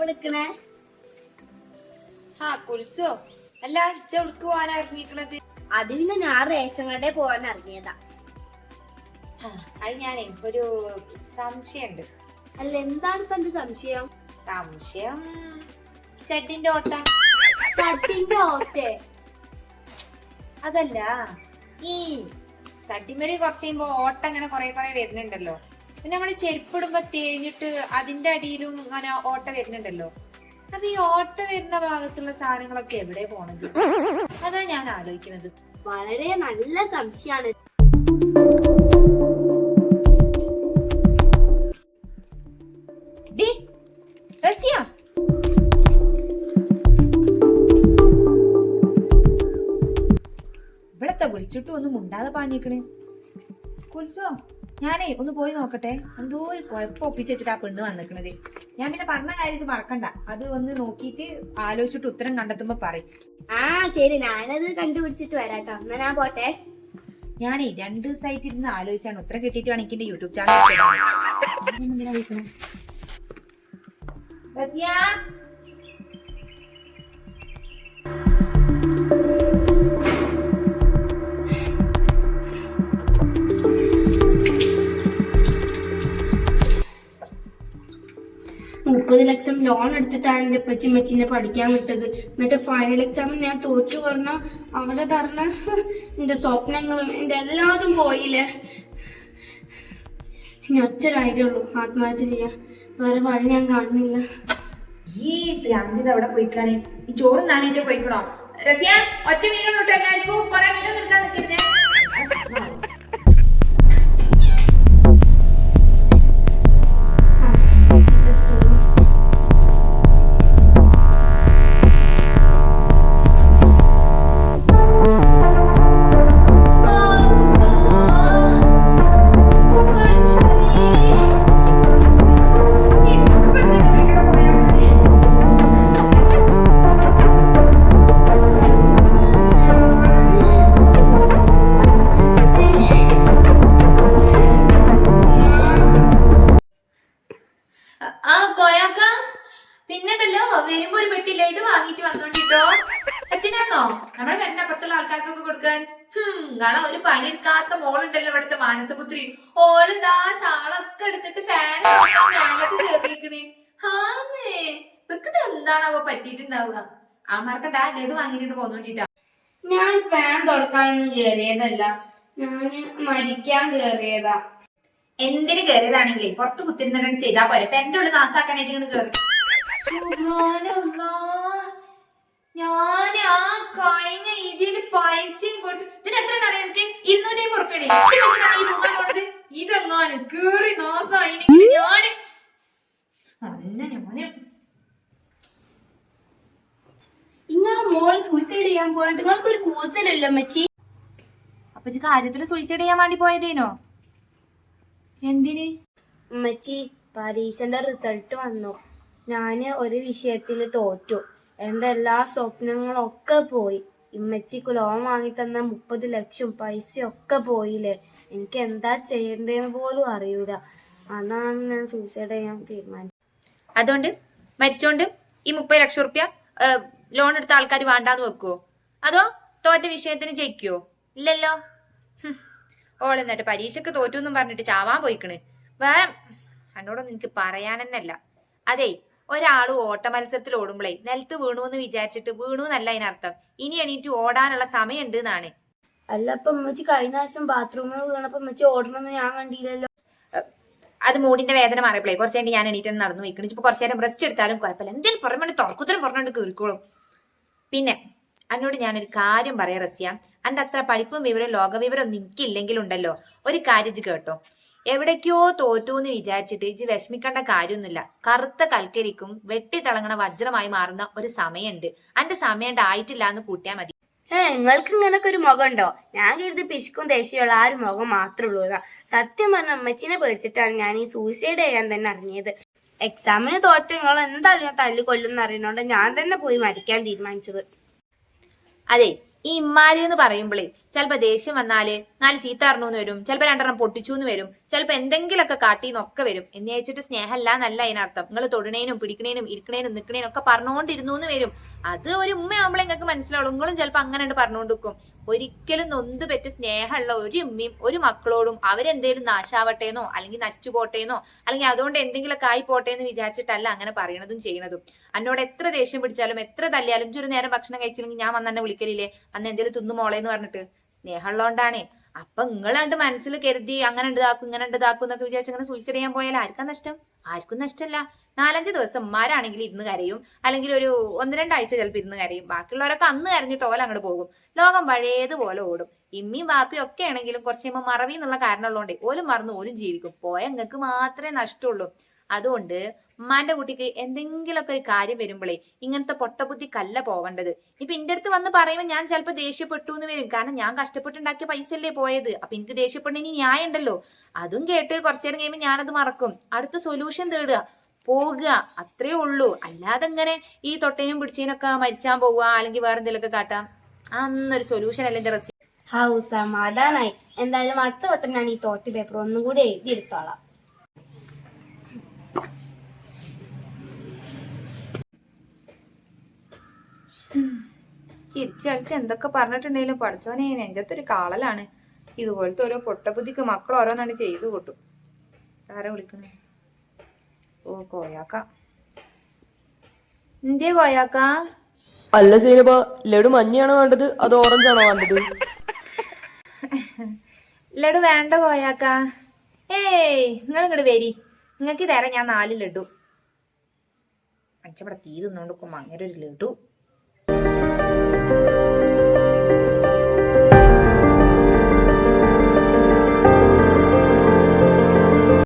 വിളിക്കണേ? ആ കുൽസോ അല്ല ഇജ്ജ് എവിടേക്ക് പോകാനാ ഇറങ്ങിക്കണത് അത് പിന്നെ ഞാൻ റേഷൻ കടയിൽ പോകാൻ ഇറങ്ങിയതാ. അത് ഞാനേ ഒരു സംശയമുണ്ട്. അല്ല എന്താണ് ഇപ്പൊ എന്റെ സംശയം? സംശയം ഷെഡിന്റെ ഓട്ട. ഷെഡിന്റെ ഓട്ട? അതല്ല ഈ സഡിമേടി കുറച്ച് കഴിയുമ്പോ ഓട്ട അങ്ങനെ കൊറേ കൊറേ വരുന്നുണ്ടല്ലോ. പിന്നെ നമ്മൾ ചെരുപ്പിടുമ്പോ തേഞ്ഞിട്ട് അതിന്റെ അടിയിലും അങ്ങനെ ഓട്ട വരുന്നുണ്ടല്ലോ. അപ്പൊ ഈ ഓട്ട വരുന്ന ഭാഗത്തുള്ള സാധനങ്ങളൊക്കെ എവിടെ പോണത്? അതാ ഞാൻ ആലോചിക്കുന്നത്. വളരെ നല്ല സംശയമാണ് ഇവിടത്തെ വിളിച്ചിട്ട് ഒന്നും മുണ്ടാതെ പാഞ്ഞിക്കണേ കുൽസോ? ഞാനേ ഒന്ന് പോയി നോക്കട്ടെ. എന്തോ ഒരു കുഴപ്പം ഒപ്പിച്ച് വെച്ചിട്ട് ആ പെണ്ണ് വന്നിക്കണത്. ഞാൻ പിന്നെ പറഞ്ഞ കാര്യം മറക്കണ്ട. അത് ഒന്ന് നോക്കിയിട്ട് ആലോചിച്ചിട്ട് ഉത്തരം കണ്ടെത്തുമ്പോ പറയും. ആ ശരി. ഞാനത് കണ്ടുപിടിച്ചിട്ട് വരാട്ടോ. എന്നാ ഞാൻ പോട്ടെ. ഞാനേ രണ്ട് ദിവസമായിട്ട് ഇരുന്ന് ആലോചിച്ചാണ്. ഉത്തരം കിട്ടിയിട്ട് വേണമെങ്കിൽ എന്റെ യൂട്യൂബ് ചാനൽ എന്തിനാ വിളിക്കണേ മുപ്പത് ലക്ഷം ലോൺ എടുത്തിട്ടാണ് എന്റെ പച്ചി മച്ചിനെ പഠിക്കാൻ വിട്ടത്. എന്നിട്ട് ഫൈനൽ എക്സാമിന് ഞാൻ തോറ്റു പറഞ്ഞ അവിടെ തറഞ്ഞ എന്റെ സ്വപ്നങ്ങളും എന്റെ എല്ലാതും പോയില്ലേ? ഇനി ഒറ്റ ഉള്ളൂ ആത്മഹത്യ ചെയ്യാൻ. വേറെ വഴി ഞാൻ കാണുന്നില്ല. ഈ ഭ്രാന്തിത അവിടെ പോയിക്കാണേ. ഈ ചോറും നാനേറ്റ് പോയിക്കണോ? റസിയ ഒറ്റ മീനൊന്നും എല്ലാവർക്കും. കൊറേ മീനും നിൽക്കാൻ നിൽക്കരുതേ. പെട്ടി ലഡു വാങ്ങിട്ട് വന്നോണ്ടിട്ടോ. എത്തിനാന്നോ നമ്മുടെ പെരനപ്പുറത്തുള്ള ആൾക്കാർക്കൊക്കെ കൊടുക്കാൻ. കാരണം ഒരു പണി എടുക്കാത്ത മോളുണ്ടല്ലോ ഇവിടുത്തെ മാനസപുത്രി. ഓൾ ദാ ഷാളൊക്കെ എടുത്തിട്ട് ഫാൻ മേലൊക്കെ കേറിയിക്കണേ. ആന്നേ ഇവർക്ക് എന്താണാവോ പറ്റിയിട്ടുണ്ടാവുക? ആ മറക്കട്ടാ ലഡു വാങ്ങിട്ട് പോന്നോണ്ടിട്ടാ. ഞാൻ ഫാൻ തുറക്കാനൊന്നും കേറിയതല്ല. ഞാൻ മരിക്കാൻ കേറിയതാ. എന്തിന് കയറിയതാണെങ്കിലേ പുറത്ത് കുത്തിരുന്നിട്ട് ചെയ്താ പോരെ. പെരന്റെ ഉള്ളിൽ നാസാക്കാനായിട്ട് ഇങ്ങനെ കയറി ഞാൻ ആ കഴിഞ്ഞ ഇതിൽ പൈസയും കൊടുത്തു ഇതിന് എത്ര അറിയാം എനിക്ക്? ഇരുന്നൂറ്റി ഉറപ്പാണ് ഈ പോണത്. ഇതെങ്ങാനും കേറി നാസായില്ലെങ്കിൽ ഞാൻ. അന്ന ഞാൻ. ഇങ്ങളെ മോൾ സൂയിസൈഡ് ചെയ്യാൻ പോയിട്ട് നിങ്ങൾക്ക് ഒരു കൂസലല്ലോ അമ്മച്ചി? അപ്പൊ കാര്യത്തിൽ സൂയിസൈഡ് ചെയ്യാൻ വേണ്ടി പോയതേനോ? എന്തിന്? അമ്മച്ചി പരീക്ഷന്റെ റിസൾട്ട് വന്നു. ഞാൻ ഒരു വിഷയത്തിൽ തോറ്റു. എന്റെ എല്ലാ സ്വപ്നങ്ങളൊക്കെ പോയി. ഇമ്മച്ചിക്ക് ലോൺ വാങ്ങി തന്ന മുപ്പത് ലക്ഷം പൈസയൊക്കെ പോയില്ലേ. എനിക്ക് എന്താ ചെയ്യേണ്ടതെന്ന് പോലും അറിയൂല. അതാണ് ഞാൻ സൂയിസൈഡ് ചെയ്യാൻ തീരുമാനിച്ചത്. അതുകൊണ്ട് മരിച്ചോണ്ട് ഈ മുപ്പത് ലക്ഷം റുപ്യ ലോൺ എടുത്ത ആൾക്കാർ വേണ്ടാന്ന് വെക്കുവോ? അതോ തോറ്റ വിഷയത്തിന് ജയിക്കുവോ? ഇല്ലല്ലോ. ഓൾ എന്നിട്ട് പരീക്ഷക്ക് തോറ്റു എന്നും പറഞ്ഞിട്ട് ചാവാൻ പോയിക്കണ്. വേറെ എന്നോടൊന്നും എനിക്ക് പറയാനെന്നല്ല. അതെ ഒരാൾ ഓട്ട മത്സരത്തിൽ ഓടുമ്പോഴേ നിലത്ത് വീണു എന്ന് വിചാരിച്ചിട്ട് വീണു എന്നല്ല അതിനർത്ഥം. ഇനി എണീറ്റ് ഓടാനുള്ള സമയമുണ്ട് എന്നാണ്. അല്ല അപ്പൊ അമ്മച്ചി കഴിഞ്ഞ ആവശ്യം ബാത്റൂമിൽ വീണപ്പോ അമ്മച്ചി ഓടണമെന്ന് ഞാൻ കണ്ടില്ലല്ലോ. അത് മൂടിന്റെ വേദന മാറിയപ്പോഴേ കുറച്ച് കഴിഞ്ഞ് ഞാൻ എണീറ്റ് നടന്നു വയ്ക്കണം ഇപ്പൊ കുറച്ചു നേരം റെസ്റ്റ് എടുത്താലും കുഴപ്പമില്ല. എന്തെങ്കിലും പുറമെ തുറക്കുത്തരം പറഞ്ഞോണ്ട് കീറിക്കോളും. പിന്നെ എന്നോട് ഞാനൊരു കാര്യം പറയാം റസ്യ. അന്റെ അത്ര പഠിപ്പും വിവരവും ലോകവിവരം ഒന്നും എനിക്കില്ലെങ്കിലുണ്ടല്ലോ ഒരു കാര്യം കേട്ടോ. എവിടേക്കോ തോറ്റു എന്ന് വിചാരിച്ചിട്ട് ഇജ്ജ് വിഷമിക്കേണ്ട കാര്യമൊന്നുമില്ല. കറുത്ത കൽക്കരിക്കും വെട്ടിത്തിളങ്ങണ വജ്രമായി മാറുന്ന ഒരു സമയമുണ്ട്. അന്റെ സമയം ആയിട്ടില്ല എന്ന് കൂട്ടിയാൽ മതി. ഏ നിങ്ങൾക്ക് ഇങ്ങനൊക്കെ ഒരു മുഖം ഉണ്ടോ ഞാൻ കരുതി പിശുക്കും ദേഷ്യമുള്ള ആ ഒരു മുഖം മാത്രമേ ഉള്ളൂ സത്യം പറഞ്ഞ അമ്മച്ചിനെ പേടിച്ചിട്ടാണ് ഞാൻ ഈ സൂയിസൈഡ് ചെയ്യാൻ തന്നെ അറിഞ്ഞത് എക്സാമിന് തോറ്റ. നിങ്ങൾ എന്തായാലും ഞാൻ തല്ലി കൊല്ലും അറിയണോണ്ട് ഞാൻ തന്നെ പോയി മരിക്കാൻ തീരുമാനിച്ചത്. അതെ ഈ ഇമ്മാരി എന്ന് പറയുമ്പോഴേ ചിലപ്പോ ദേഷ്യം വന്നാൽ നാല് ചീത്ത അറിഞ്ഞൂന്ന് വരും. ചിലപ്പോ രണ്ടെണ്ണം പൊട്ടിച്ചു എന്ന് വരും. ചിലപ്പോ എന്തെങ്കിലുമൊക്കെ കാട്ടിന്നൊക്കെ വരും. എന്ന് വെച്ചിട്ട് സ്നേഹമല്ല എന്നല്ല അതിനർത്ഥം. നിങ്ങൾ തൊടണേനും പിടിക്കണേനും ഇരിക്കണേനും നിൽക്കണേനും ഒക്കെ പറഞ്ഞുകൊണ്ടിരുന്നു എന്ന് വരും. അത് ഒരു ഉമ്മയാവുമ്പോഴേ നിങ്ങൾക്ക് മനസ്സിലാവുള്ളൂ. നിങ്ങളും ചിലപ്പോ അങ്ങനെ പറഞ്ഞുകൊണ്ട് പറഞ്ഞുകൊണ്ടിരിക്കും ഒരിക്കലും നൊന്ത് പറ്റി സ്നേഹമുള്ള ഒരു ഉമ്മയും ഒരു മക്കളോടും അവരെന്തേലും നാശാവട്ടേന്നോ അല്ലെങ്കിൽ നശിച്ചു പോട്ടേന്നോ അല്ലെങ്കിൽ അതുകൊണ്ട് എന്തെങ്കിലുമൊക്കെ ആയി പോട്ടെ എന്ന് വിചാരിച്ചിട്ടല്ല അങ്ങനെ പറയണതും ചെയ്യണതും. എന്നോട് എത്ര ദേഷ്യം പിടിച്ചാലും എത്ര തല്ലിയാലും ഒരു നേരം ഭക്ഷണം കഴിച്ചില്ലെങ്കിൽ ഞാൻ വന്നെ വിളിക്കലില്ലേ? അന്ന് എന്തേലും തിന്നു എന്ന് പറഞ്ഞിട്ട്. സ്നേഹമുള്ളതുകൊണ്ടാണേ അപ്പൊ നിങ്ങളണ്ട് മനസ്സിൽ കരുതി അങ്ങനെ ഉണ്ടാക്കും ഇങ്ങനെ ഉണ്ടാക്കും എന്നൊക്കെ വിചാരിച്ച് അങ്ങനെ സൂയിസൈഡ് ചെയ്യാൻ പോയാൽ ആർക്കാ നഷ്ടം? ആർക്കും നഷ്ടമല്ല നാലഞ്ച് ദിവസം ഉമ്മാരാണെങ്കിൽ ഇരുന്ന് കരയും. അല്ലെങ്കിൽ ഒരു ഒന്ന് രണ്ടാഴ്ച ചിലപ്പോൾ ഇരുന്ന് കരയും. ബാക്കിയുള്ളവരൊക്കെ അന്ന് കരഞ്ഞിട്ട് ഓല അങ്ങോട്ട് പോകും. ലോകം പഴയതുപോലെ ഓടും. ഇമ്മിയും വാപ്പിയും ഒക്കെ ആണെങ്കിലും കുറച്ച് കഴിയുമ്പോൾ മറവി എന്നുള്ള കാരണമുള്ളതുകൊണ്ട് ഓലും മറന്നു ഓലും ജീവിക്കും. പോയ നിങ്ങൾക്ക് മാത്രമേ നഷ്ടമുള്ളൂ അതുകൊണ്ട് ഉമ്മാന്റെ കുട്ടിക്ക് എന്തെങ്കിലുമൊക്കെ ഒരു കാര്യം വരുമ്പോഴേ ഇങ്ങനത്തെ പൊട്ടബുദ്ധി കല്ല പോവേണ്ടത്. ഇപ്പൊ ഇന്റെ അടുത്ത് വന്ന് പറയുമ്പോൾ ഞാൻ ചിലപ്പോൾ ദേഷ്യപ്പെട്ടു എന്ന് വരും. കാരണം ഞാൻ കഷ്ടപ്പെട്ടുണ്ടാക്കിയ പൈസ അല്ലേ പോയത്. അപ്പൊ എനിക്ക് ദേഷ്യപ്പെടുന്നതിന് ന്യായം ഉണ്ടല്ലോ. അതും കേട്ട് കുറച്ചു നേരം കഴിയുമ്പോൾ ഞാനത് മറക്കും. അടുത്ത സൊല്യൂഷൻ തേടുക. പോകുക അത്രേ ഉള്ളൂ. അല്ലാതെ ഇങ്ങനെ ഈ തൊട്ടേനും പിടിച്ചതിനൊക്കെ മരിച്ചാൻ പോവുക അല്ലെങ്കിൽ വേറെ എന്തെങ്കിലുമൊക്കെ കാട്ടാം. അന്നൊരു സൊല്യൂഷൻ അല്ല എന്റെ റെസി ഹൗ സമാധാനായി എന്തായാലും അടുത്ത വട്ടം ഞാൻ ഈ തോറ്റ പേപ്പർ ഒന്നും കൂടി എഴുതിയെടുത്തോളാം ചിരിച്ചളിച്ച് എന്തൊക്കെ പറഞ്ഞിട്ടുണ്ടെങ്കിലും പഠിച്ചോനെ നെഞ്ചത്തൊരു ഒരു കാളലാണ്. ഇതുപോലത്തെ ഓരോ പൊട്ടബുദ്ധിക്ക് മക്കൾ ഓരോന്നാണ് ചെയ്തു കൂട്ടും. ആരാ വിളിക്കണേ? ഓ കോയാക്ക. എന്തേ കോയാക്ക? അല്ല സൈനബ ലഡു മഞ്ഞയാണോ വേണ്ടത് അത് ഓറഞ്ചാണോ ആണോ വേണ്ടത്? ലഡു വേണ്ട കോയാക്ക. ഏയ് നിങ്ങൾ ഇങ്ങോട്ട് വരി. നിങ്ങൾക്ക് തരാം ഞാൻ നാല് ലഡു. അച്ഛവിടെ തീ തിന്നോണ്ട് അങ്ങനെ ഒരു ലഡു.